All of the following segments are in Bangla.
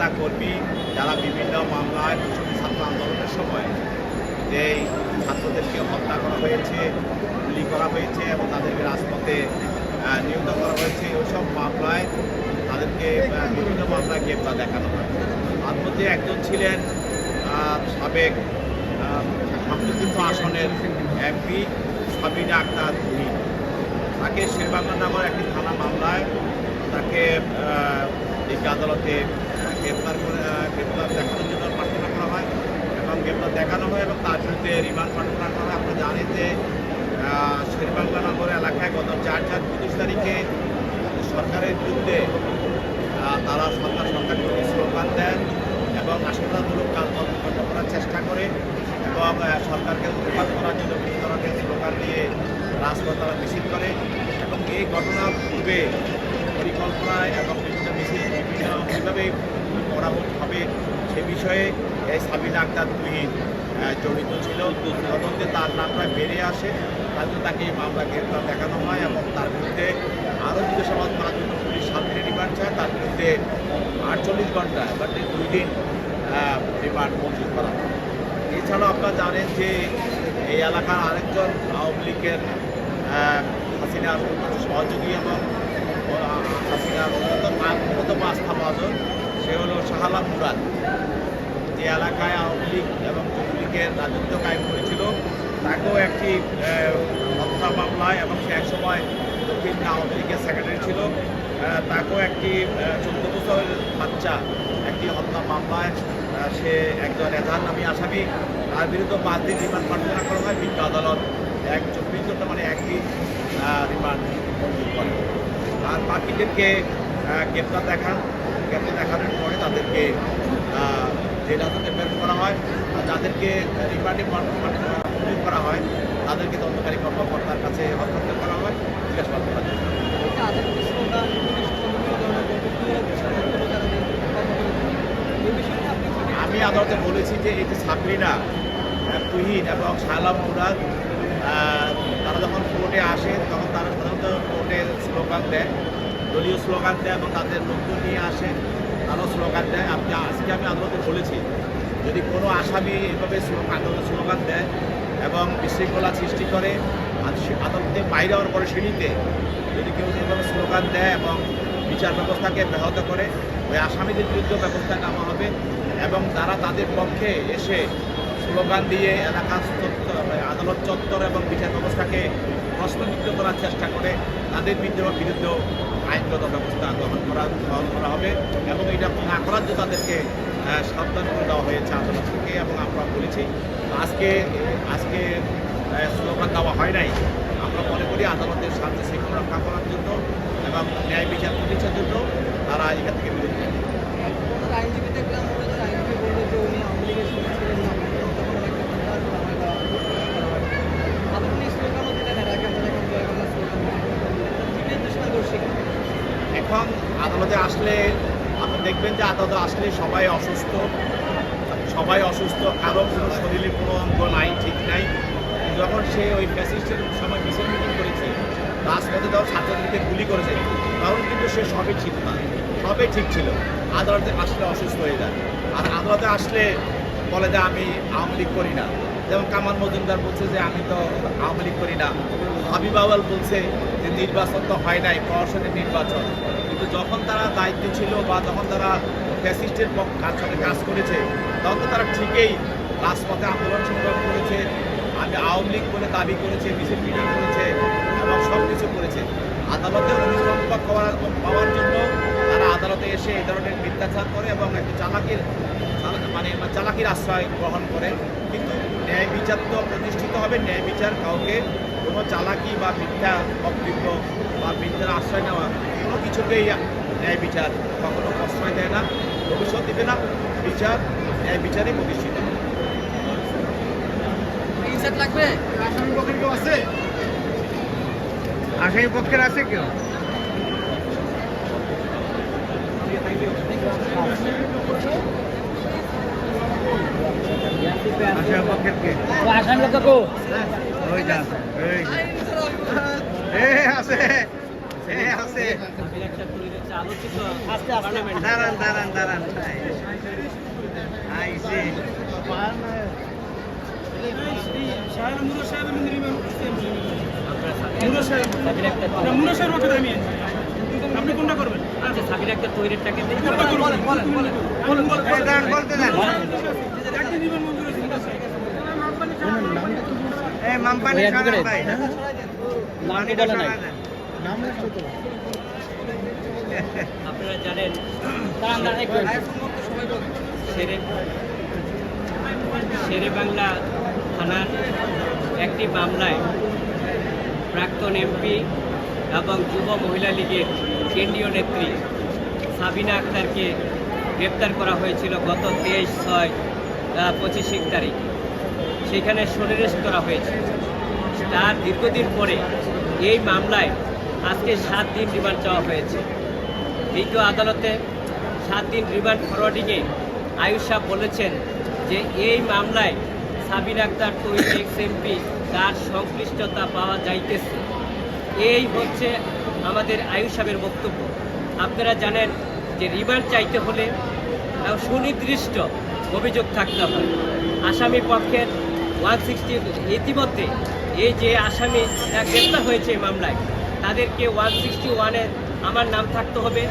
নেতা কর্মী যারা বিভিন্ন মামলায় কৃষক ছাত্র আন্দোলনের সময় যেই ছাত্রদেরকে হত্যা করা হয়েছে, গুলি করা হয়েছে এবং তাদেরকে রাজপথে নিহত করা হয়েছে, ওইসব মামলায় তাদেরকে বিভিন্ন মামলায় গ্রেপ্তার দেখানো হয়। তার মধ্যে একজন ছিলেন সাবেক সংযুক্ত আসনের এমপি সাবিনা আক্তার। মুহিন তাকে শেরবাংলা নামের একটি থানা মামলায় তাকে এই আদালতে আহ, গ্রেপ্তার দেখানোর জন্য প্রার্থনা করা হয় এবং গ্রেপ্তার দেখানো হয় এবং তার বিরুদ্ধে রিমান্ড প্রার্থনা করা হয়। আপনারা জানেন যে শেরবাংলা নগর এলাকায় গত চার চার পঁচিশ তারিখে সরকারের বিরুদ্ধে তারা সরকার সরকার বিরোধী স্লোগান দেন এবং আশীর্বাদমূলক কাজকর্ম করার চেষ্টা করে এবং সরকারকে উৎপাদ করার জন্য বিভিন্ন ধরনের স্লোগান দিয়ে রাজপথ তারা মিছিল করে এবং এই ঘটনার পূর্বে পরিকল্পনায় এবং বিভিন্ন মিছিল বিভিন্ন সে বিষয়ে এই সাবিনা আক্তার তুহিন জড়িত ছিল। তদন্তে তার নামটা বেরিয়ে আসে। তারপরে তাকে এই মামলা গ্রেপ্তার দেখানো হয় এবং তার বিরুদ্ধে আরও জিজ্ঞাসাবাদ করার জন্য পুলিশ সাত দিনের রিমান্ড চায়। তার বিরুদ্ধে আটচল্লিশ ঘণ্টা বাট দুই দিন রিমান্ড মঞ্জুর করা। এছাড়াও আপনারা জানেন যে এই এলাকার আরেকজন আওয়ামী লীগের হাসিনার সহযোগী এবং হাসিনার অন্যতম অন্যতম আস্থাভাজন সে হলো শাহালাম মুরাদ। যে এলাকায় আওয়ামী লীগ এবং যুব লীগের রাজত্ব কায়েম করেছিল তাকেও একটি হত্যা মামলায় এবং সে একসময় দক্ষিণ আওয়ামী লীগের সেক্রেটারি ছিল। তাকেও একটি চোদ্দ বছরের বাচ্চা একটি হত্যা মামলায় সে একজন এজাহার নামী আসামি। তার বিরুদ্ধে পাঁচ দিন রিমান্ড প্রার্থনা করা হয়। বিজ্ঞ আদালত এক চব্বিশ ঘণ্টা মানে আহ, রিমান্ড মঞ্জুর করে। আর বাকিদেরকে গ্রেপ্তার দেখান। গ্রেপ্তার দেখানোর পরে তাদেরকে জেল হাজতে প্রেরণ করা হয় আর যাদেরকে রিমান্ডে মঞ্জুর করা হয়, তাদেরকে তদন্তকারী কর্মকর্তার কাছে হস্তান্তর করা হয়। জিজ্ঞাসাবাদ করার জন্য। আমি আদালতে বলেছি যে এই যে সাবরিনা তুহিন এবং শাহলাম মুরাদ তারা যখন কোর্টে আসে, তখন তারা সাধারণত কোর্টে স্লোগান দেয়। দলীয় স্লোগান দেয় এবং তাদের লোকজন নিয়ে আসে, তারাও স্লোগান দেয়। আপনি, আজকে আমি আদালতে বলেছি, যদি কোনো আসামি এভাবে আদালতে স্লোগান দেয় এবং বিশৃঙ্খলা সৃষ্টি করে আদালতে বাইরে হওয়ার পরে সিঁড়িতে যদি কেউ এভাবে স্লোগান দেয় এবং বিচার ব্যবস্থাকে ব্যাহত করে, ওই আসামিদের বিরুদ্ধে ব্যবস্থা নেওয়া হবে এবং তারা তাদের পক্ষে এসে স্লোগান দিয়ে এলাকা আদালত চত্বর এবং বিচার ব্যবস্থাকে প্রশ্নবিদ্ধ করার চেষ্টা করে, তাদের বিরুদ্ধে বিরুদ্ধেও আইনগত ব্যবস্থা গ্রহণ করা গ্রহণ করা হবে এবং এটা না করার জন্য তাদেরকে সাবধান করে দেওয়া হয়েছে আদালত থেকে এবং আমরা বলেছি। আজকে আজকে স্লোগান দেওয়া হয় নাই। আমরা মনে করি আদালতের শান্তি শৃঙ্খলা রক্ষা করার জন্য এবং ন্যায় বিচার প্রতিষ্ঠার জন্য তারা এখান থেকে বিরত থাকে। আইনজীবী দেখলাম ওরা যে আইনজীবী বলল যে উনি আওয়ামী লীগের সঙ্গে ছিলেন না তখন একটা সন্ত্রাস করা হয় বা করা হয়। আপনি স্লোগানও দিলেন এর আগে আমরা দেখলাম জয় বাংলা স্লোগান কি নির্দেশনা দর্শী এখন আদালতে আসলে আপনি দেখবেন যে আদালতে আসলে সবাই অসুস্থ। সবাই অসুস্থ, কারও কোনো শরীরে কোনো অঙ্গ নাই, ঠিক নাই। যখন সে ওই ফ্যাসিস্টের সময় মিছিল মিটিং করেছে, রাজপথে যখন ছাত্রদেরকে গুলি করেছে, তখন কিন্তু সে সবই ঠিক না। সবই ঠিক ছিল। আদালতে আসলে অসুস্থ হয়ে যায়। আর আদালতে আসলে বলে যে আমি আওয়ামী লীগ করি না। যেমন কামাল মজুমদার বলছে যে, আমি তো আওয়ামী লীগ করি না। হাবিব আওয়াল বলছে যে, নির্বাচন তো হয় নাই প্রশাসনের নির্বাচন। কিন্তু যখন তারা দায়িত্বে ছিল বা যখন তারা ফ্যাসিস্টের সাথে কাজ করেছে, তখন তো তারা ঠিকই রাজপথে আন্দোলন সংগ্রাম করেছে আমি আওয়ামী লীগ বলে দাবি করেছে মিটিং করেছে, এবং সব কিছু করেছে আদালতে অনুপ্রমাণ পাওয়ার জন্য তারা আদালতে এসে এই ধরনের মিথ্যাচার করে এবং একটি চালাকির মানে চালাকির আশ্রয় গ্রহণ করে। কিন্তু ন্যায় বিচার তো প্রতিষ্ঠিত হবে, ন্যায় বিচার কাউকে কোনো চালাকি বা মিথ্যা বক্তব্য বা মিথ্যার আশ্রয় নেওয়া কোনো ন্যায় বিচার কখনো প্রশ্রয় দেয় না ভবিষ্যৎ দিবে না বিচার ন্যায় বিচারই প্রতিষ্ঠিত। লাগবে? আসামি পক্ষের কেউ আছে? আসামি পক্ষের আছে কেউ? আসামি পক্ষের কে? আসামি লোক কো? ওই যা ওই আছে। দাঁড়ান দাঁড়ান দাঁড়ান আপনি কোনটা করবেন আচ্ছা সাবির একটা তৈরিটাকে বলেন বলেন বলতে দেন মামপানি। ভাই। নামটি বলে নাই। আপনারা জানেন শেরে বাংলা থানার একটি মামলায় প্রাক্তন এমপি এবং যুব মহিলা লীগের কেন্দ্রীয় নেত্রী সাবিনা আক্তারকে গ্রেপ্তার করা হয়েছিল গত তেইশ ছয় পঁচিশে তারিখ। সেখানে সন্নিবেশ করা হয়েছে। তার দীর্ঘদিন পরে এই মামলায় আজকে সাত দিন রিমান্ড চাওয়া হয়েছে। বিজ্ঞ আদালতে সাত দিন রিমান্ড ফরওয়ার্ডিংয়ে আয়ুষ বলেছেন যে এই মামলায় সাবিন আক্তার তৈরি এক্স এমপি তার সংশ্লিষ্টতা পাওয়া যাইতেছে। এই হচ্ছে আমাদের আয়ুষ সাহেবের বক্তব্য। আপনারা জানেন যে রিমান্ড চাইতে হলে সুনির্দিষ্ট অভিযোগ থাকতে হয়। আসামি পক্ষের ওয়ান সিক্সটি ইতিমধ্যে এই যে আসামি গ্রেপ্তার হয়েছে এই মামলায়। তাদেরকে ওয়ান সিক্সটি ওয়ানে আমার নাম থাকতে হবে,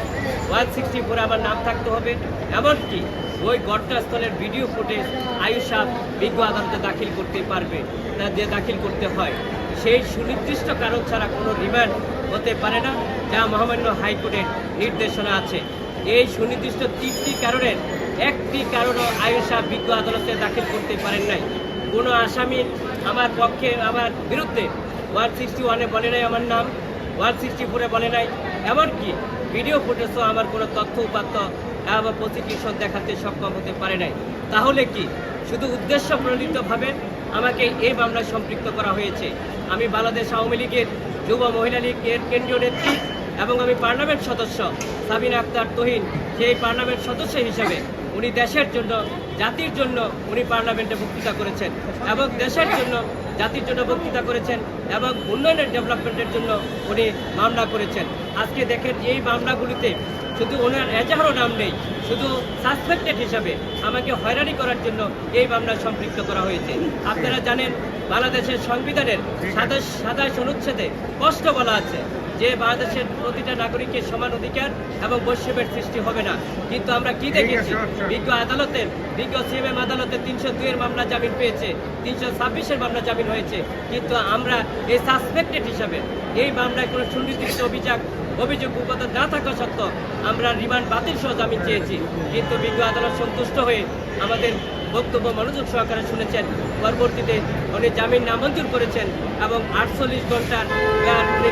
ওয়ান সিক্সটি ফোরে আমার নাম থাকতে হবে, এমনকি ওই ঘটনাস্থলের ভিডিও ফুটেজ আয়ুষা বিজ্ঞ আদালতে দাখিল করতে পারবে, তা যে দাখিল করতে হয়। সেই সুনির্দিষ্ট কারণ ছাড়া কোনো রিমান্ড হতে পারে না, যা মহামান্য হাইকোর্টের নির্দেশনা আছে। এই সুনির্দিষ্ট তিনটি কারণের একটি কারণও আয়ুষা বিজ্ঞ আদালতে দাখিল করতে পারেন নাই। কোনো আসামি আমার পক্ষে, আমার বিরুদ্ধে ওয়ান সিক্সটি ওয়ানে বলে নাই আমার নাম ওয়ান সিক্সটি ফোরে বলে নাই। এমনকি ভিডিও ফুটেজও আমার কোনো তথ্য, উপাত্ত বা প্রসিকিউশন দেখাতে সক্ষম হতে পারে নাই। তাহলে কি? শুধু উদ্দেশ্য প্রণীতভাবে আমাকে এই মামলায় সম্পৃক্ত করা হয়েছে। আমি বাংলাদেশ আওয়ামী লীগের যুব মহিলা লীগের কেন্দ্রীয় নেত্রী এবং আমি পার্লামেন্ট সদস্য সাবিনা আক্তার তহিন। সেই পার্লামেন্ট সদস্য হিসেবে উনি দেশের জন্য, জাতির জন্য উনি পার্লামেন্টে বক্তৃতা করেছেন এবং দেশের জন্য জাতির জন্য বক্তৃতা করেছেন এবং উন্নয়নের ডেভেলপমেন্টের জন্য উনি মামলা করেছেন। আজকে দেখেন এই মামলাগুলিতে শুধু ওনার এজাহারও নাম নেই, শুধু সাসপেক্টেড হিসাবে আমাকে হয়রানি করার জন্য এই মামলা সম্পৃক্ত করা হয়েছে। আপনারা জানেন বাংলাদেশের সংবিধানের সাতাশ সাতাশ অনুচ্ছেদে স্পষ্ট বলা আছে যে বাংলাদেশের প্রতিটা নাগরিকের সমান অধিকার এবং বৈষম্যের সৃষ্টি হবে না। কিন্তু আমরা কি দেখেছি? sure. বিজ্ঞ আদালতের বিজ্ঞ সিএমএম আদালতে তিনশো দুইয়ের মামলা জামিন পেয়েছে তিনশো ছাব্বিশের মামলা জামিন হয়েছে। কিন্তু আমরা এই সাসপেক্টেড হিসাবে এই মামলায় কোনো সুনির্দিষ্ট অভিযোগ অভিযোগ উপাদান না থাকা সত্ত্বেও আমরা রিমান্ড বাতিল সহ জামিন চেয়েছি। কিন্তু বিজ্ঞ আদালত সন্তুষ্ট হয়ে আমাদের বক্তব্য মনোযোগ সহকারে শুনেছেন। পরবর্তীতে উনি জামিন নামঞ্জুর করেছেন এবং আটচল্লিশ ঘণ্টার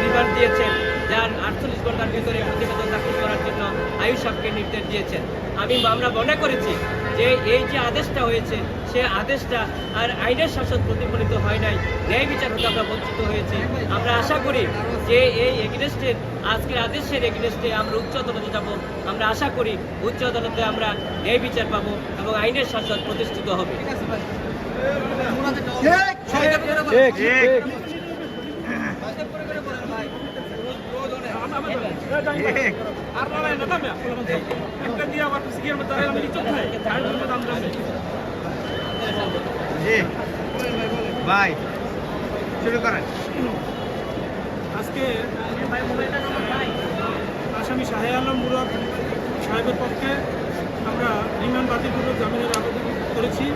রিমান্ড দিয়েছেন। যার আটচল্লিশ ঘণ্টার ভিতরে প্রতিবেদন দাখিল করার জন্য আয়ুষ সাহকে নির্দেশ দিয়েছেন। আমি আমরা মনে করেছি যে এই যে আদেশটা হয়েছে সে আদেশটা আর আইনের শাসন প্রতিফলিত হয় নাই ন্যায় বিচার হতে আমরা বঞ্চিত হয়েছি। আমরা আশা করি যে এই এগেনস্টের আজকের আদেশের এগেনস্টে আমরা উচ্চ আদালতে যাব। আমরা আশা করি উচ্চ আদালতে আমরা ন্যায় বিচার পাবো এবং আইনের শাসন প্রতিষ্ঠিত হবে। ঠিক। ভাই, শুরু করেন। আজকে আসামি শাহে আলম মুরাদ সাহেবের পক্ষে আমরা রিমান্ড বাতিলপূর্বক জামিনের আবেদন করেছি।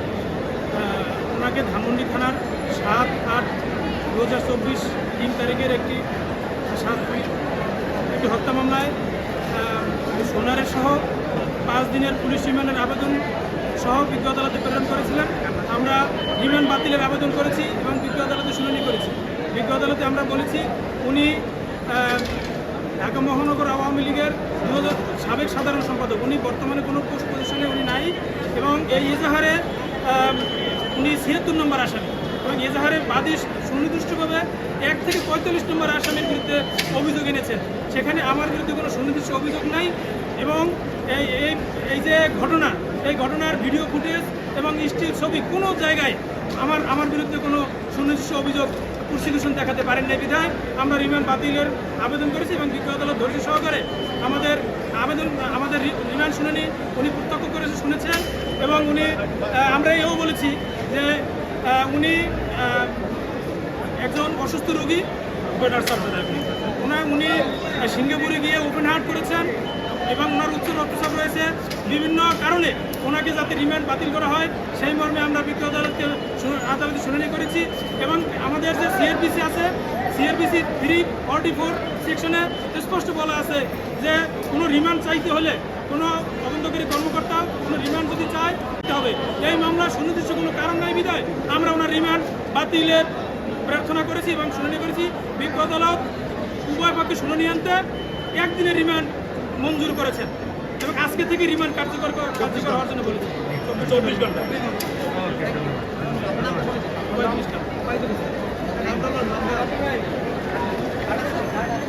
ওনাকে ধানমন্ডি থানার সাত আট দু হাজার চব্বিশ তিন তারিখের একটি সাত একটি হত্যা মামলায় আহ, সোনারের সহ পাঁচ দিনের পুলিশ রিমান্ডের আবেদন সহ বিজ্ঞ আদালতে প্রেরণ করেছিলেন আমরা রিমান্ড বাতিলের আবেদন করেছি এবং বিজ্ঞ আদালতে শুনানি করেছি। বিজ্ঞ আদালতে আমরা বলেছি উনি ঢাকা মহানগর আওয়ামী লীগের সাবেক সাধারণ সম্পাদক। উনি বর্তমানে কোনো পোস্ট পজিশনে উনি নাই এবং এই এজাহারে আহ, উনি ছিয়াত্তর নম্বর আসামি। এবং এজাহারে বাদী সুনির্দিষ্টভাবে এক থেকে পঁয়তাল্লিশ নম্বর আসামির বিরুদ্ধে অভিযোগ এনেছেন সেখানে আমার বিরুদ্ধে কোনো সুনির্দিষ্ট অভিযোগ নাই এবং এই এই যে ঘটনা, এই ঘটনার ভিডিও ফুটেজ এবং স্টিল ছবি কোনো জায়গায় আমার আমার বিরুদ্ধে কোনো সুনির্দিষ্ট অভিযোগ প্রসিকিউশন দেখাতে পারেন নাই বিধায় আমরা রিমান্ড বাতিলের আবেদন করেছি এবং বিজ্ঞ আদালত ধৈর্য সহকারে আমাদের আবেদন, আমাদের রিমান্ড শুনানি উনি প্রত্যক্ষ করে শুনেছেন এবং উনি আমরা এও বলেছি যে উনি একজন অসুস্থ রোগী ওপেনার সার্জারি। ওনার উনি সিঙ্গাপুরে গিয়ে ওপেন হার্ট করেছেন এবং ওনার উচ্চ রক্তচাপ রয়েছে বিভিন্ন কারণে। ওনাকে যাতে রিমান্ড বাতিল করা হয়, সেই মর্মে আমরা বিজ্ঞ আদালতকে আদালতে শুনানি করেছি এবং আমাদের যে সিআরপিসি আছে সিআরপিসি থ্রি ফর্টি ফোর সেকশনে স্পষ্ট বলা আছে যে কোনো রিমান্ড চাইতে হলে কোনো তদন্তকারী কর্মকর্তা কোনো রিমান্ড যদি চায় হবে। এই মামলা সুনির্দিষ্ট কোনো কারণ নাই বিধায় আমরা ওনার রিমান্ড বাতিলের প্রার্থনা করেছি এবং শুনানি করেছি। বিজ্ঞ আদালত উভয় পক্ষে শুনানি আনতে একদিনের রিমান্ড মঞ্জুর করেছেন এবং আজকে থেকে রিমান্ড কার্যকর কর- কার্যকর হওয়ার জন্য বলেছে চব্বিশ ঘণ্টা। চব্বিশ ঘণ্টা।